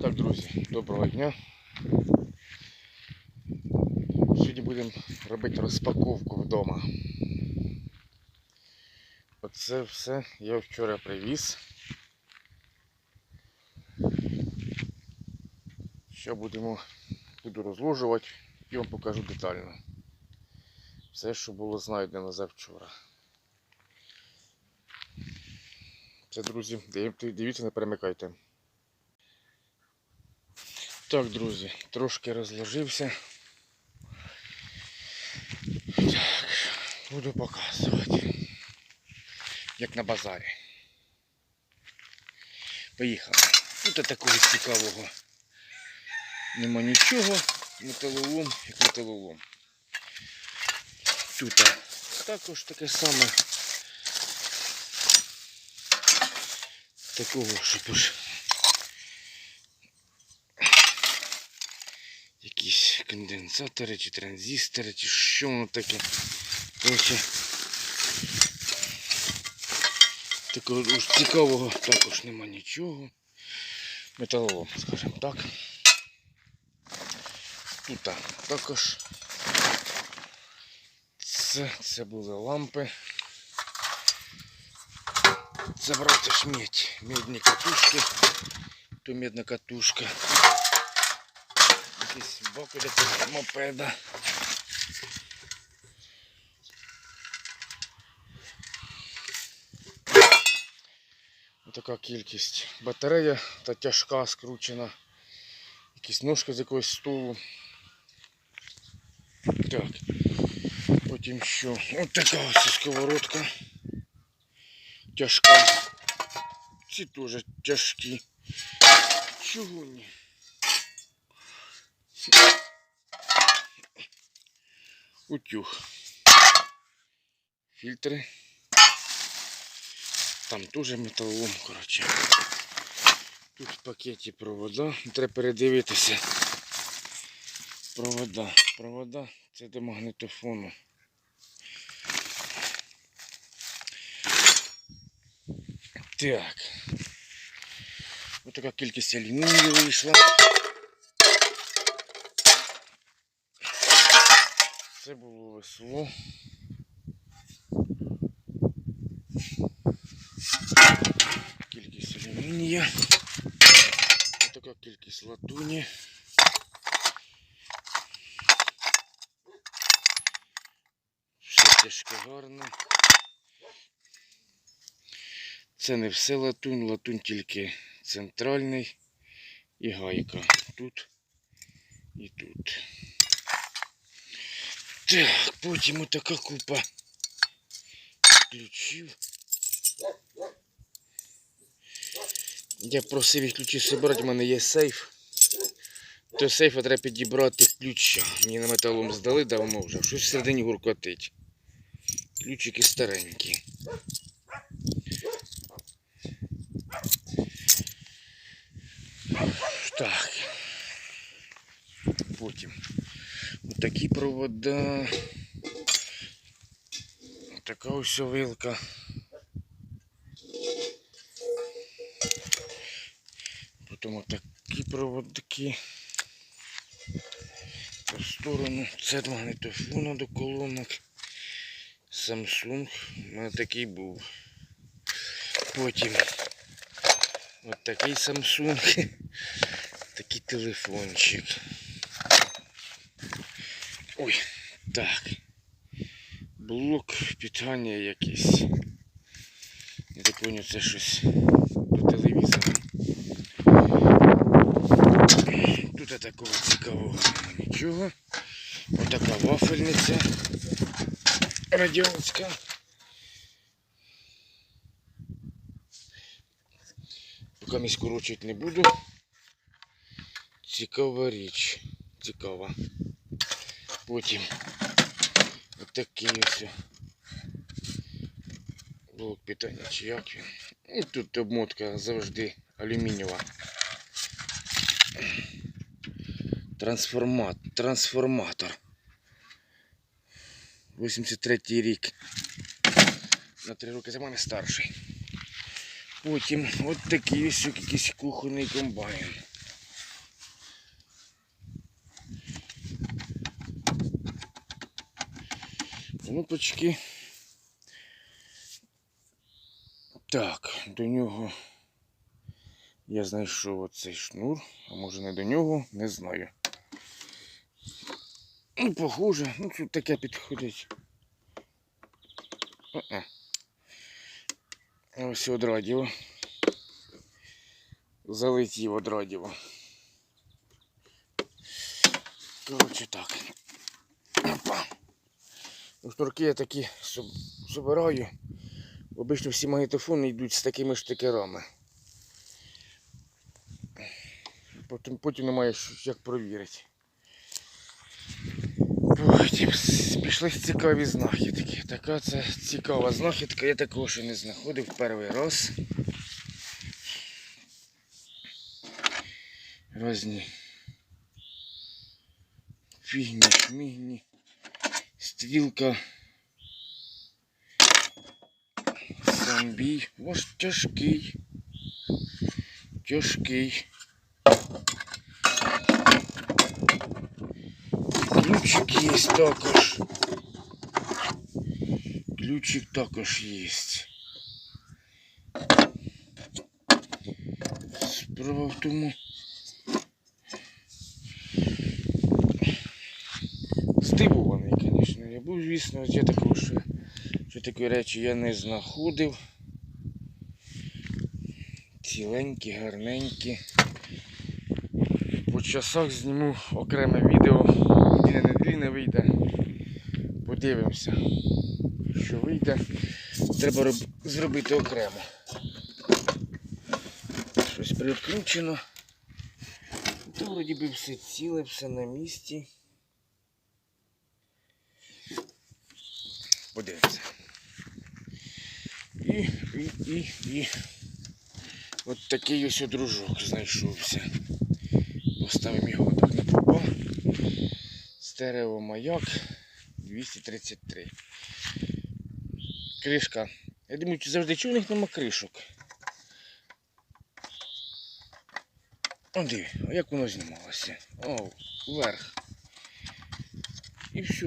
Так, друзі, доброго дня. Сьогодні будемо робити розпаковку вдома. Оце все я вчора привіз. Що будемо буду розложувати і вам покажу детально. Все, що було знайдено завчора. Це, друзі, дивіться, не перемикайте. Так, друзі, трошки розложився. Так, буду показувати. Як на базарі. Поїхали. Тут такого цікавого нема нічого. Металолом, як металолом. Тут також таке саме. Такого, щоб уж якісь конденсатори чи транзистори, чи що воно таке. Коротше, такого уж цікавого також нема нічого. Металолом, скажімо так. Тут також це, це були лампи. Це брати ж медь, медні катушки, то медна катушка якісь боки для мопеда. Така кількість. Батарея та тяжка скручена. Якісь ножки з якогось стулу. Так. Потім що? Ось така ось сковородка. Тяжка. Ці теж тяжкі. Чого ні? Утюг. Фильтры. Там тоже металлолом, коротше. Тут в пакеті провода. Треба передивитися. Провода. Провода це до магнітофону. Так. Ось така кількість алюмінію вийшла. Це було весело. Кількість алюмінія. Така кількість латуні. Все тяжке гарно. Це не все латунь, латунь тільки центральний і гайка. Тут і тут. Так, потім отака купа ключів. Я просив їх ключі зібрати, в мене є сейф. До сейфа треба підібрати ключа. Мені на металом здали давно вже. Щось всередині гуркотить. Ключики старенькі. Так. Потім. Такі провода. Така ось вилка. Потім отакі проводки. По сторону. Це до магнітофону до колонок. Samsung. У мене такий був. Потім от такий Samsung. Такий телефончик. Ой, так. Блок питання якийсь. Я так понял, це щось до телевізора. Тут такого цікавого нічого. Отака вафельниця радіонська. Поки мій скорочувати не буду. Цікава річ. Цікава. Потім отакий ось блок питання чи як він. І тут обмотка завжди алюмінієва. Трансформат, трансформатор. 83 рік. На 3 роки за мене старший. Потім от такий ось якийсь кухонний комбайн. Кнопочки. Так, до нього я знайшов оцей шнур, а може не до нього, не знаю. Ну, похоже, ну тут таке підходить. Е-е. Ось от радіо. Залетів от радіо. Коротше так. Опа. Ну, я такі соб- собираю. Обично всі магнітофони йдуть з такими штикерами. Потім, потім немає як провірити. Потім пішли цікаві знахідки. Така це цікава знахідка, я такого ще не знаходив перший раз. Разні фігні, шмігні, стрілка. Сам бій. Ось тяжкий. Тяжкий. Ключик є також. Ключик також є. Справа в тому. Я був, звісно, я такого, що, такі речі я не знаходив. Ціленькі, гарненькі. По часах зніму окреме відео. Не длінне вийде. Подивимося, що вийде. Треба роб... зробити окремо. Щось привключено. То вроді би все ціле, все на місці. Подивимося. І, і, і, і. От такий ось дружок знайшовся. Поставимо його так на попа. Стереомаяк 233. Кришка. Я думаю, чи завжди чув, у них нема кришок. О, диви, а як воно знімалося? О, вверх. І все.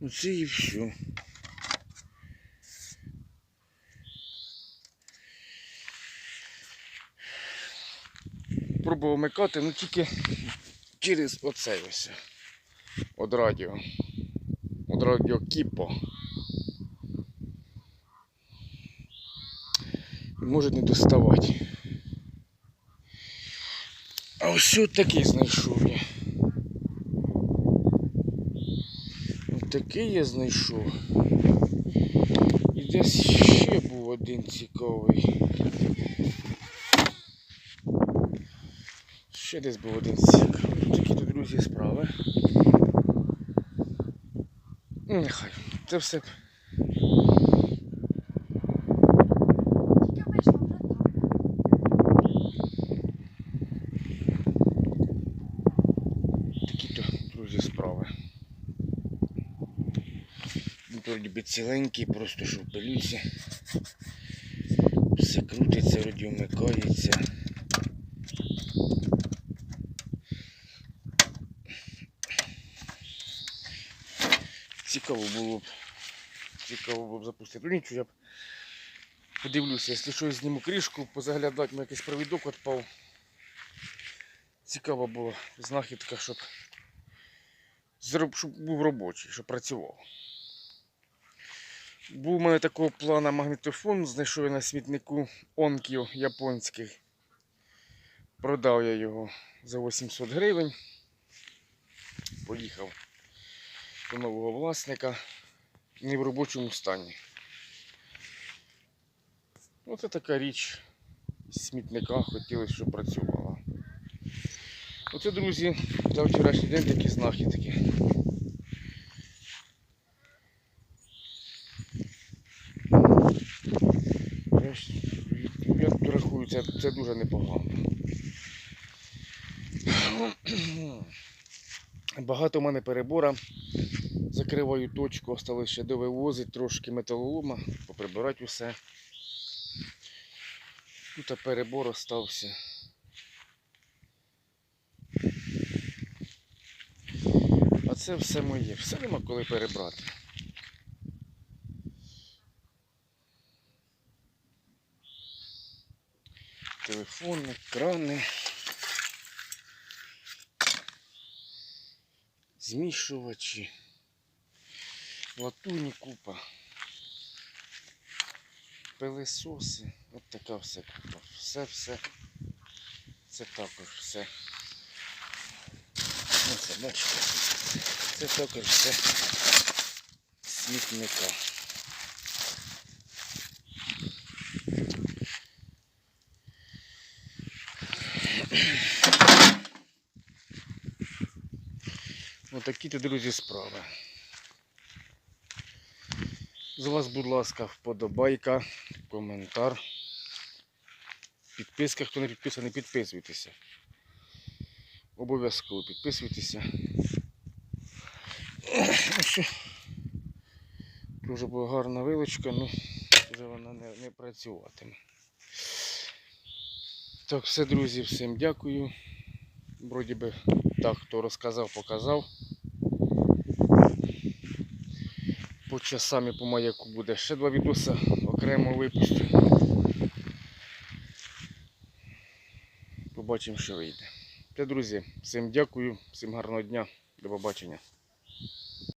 Оце і все. Пробував вмикати, ну тільки через оцей ось. От радіо. От радіо Кіпо. Може не доставати. А ось такий знайшов я. Такий я знайшов. І десь ще був один цікавий. Ще десь був один цікавий. Такі то, друзі, справи. Нехай. Це все. Тільки вийшла вже там. Такі то, друзі, справи. Він вроді би ціленький, просто пилюці. Все крутиться, вроді вмикається. Цікаво було б. Цікаво було б запустити. Ну нічого, я б подивлюся, якщо щось зніму кришку, позаглядати, ми якийсь провідок відпав. Цікава була знахідка, щоб, щоб був робочий, щоб працював. Був у мене такого плана магнітофон, знайшов я на смітнику Onkyo японський. Продав я його за 800 гривень. Поїхав до нового власника. Не в робочому стані. Оце така річ смітника хотілося, щоб працювала. Оце, друзі, за вчорашній день такі знахідки. Я, ж- я тут рахую, це, дуже непогано. Багато в мене перебора. Закриваю точку, осталось ще довивозити трошки металолома, поприбирати усе. Тут перебор остався. А Це все моє, все нема коли перебрати. Телефони, крани. Змішувачі. Латуні купа. Пилисоси. От така все купа. Все, все. Це також все. Оце, бачите. Це також все смітника. Отакі то, друзі, справи. З вас, будь ласка, вподобайка, коментар. Підписка, хто не підписаний, підписуйтеся. Обов'язково підписуйтеся. Дуже була гарна вилочка, ну вже вона не, не працюватиме. Так, все, друзі, всім дякую. Вроді би так, хто розказав, показав. По часам по маяку буде ще два відоси окремо випустю. Побачимо, що вийде. Та, друзі, всім дякую, всім гарного дня, до побачення.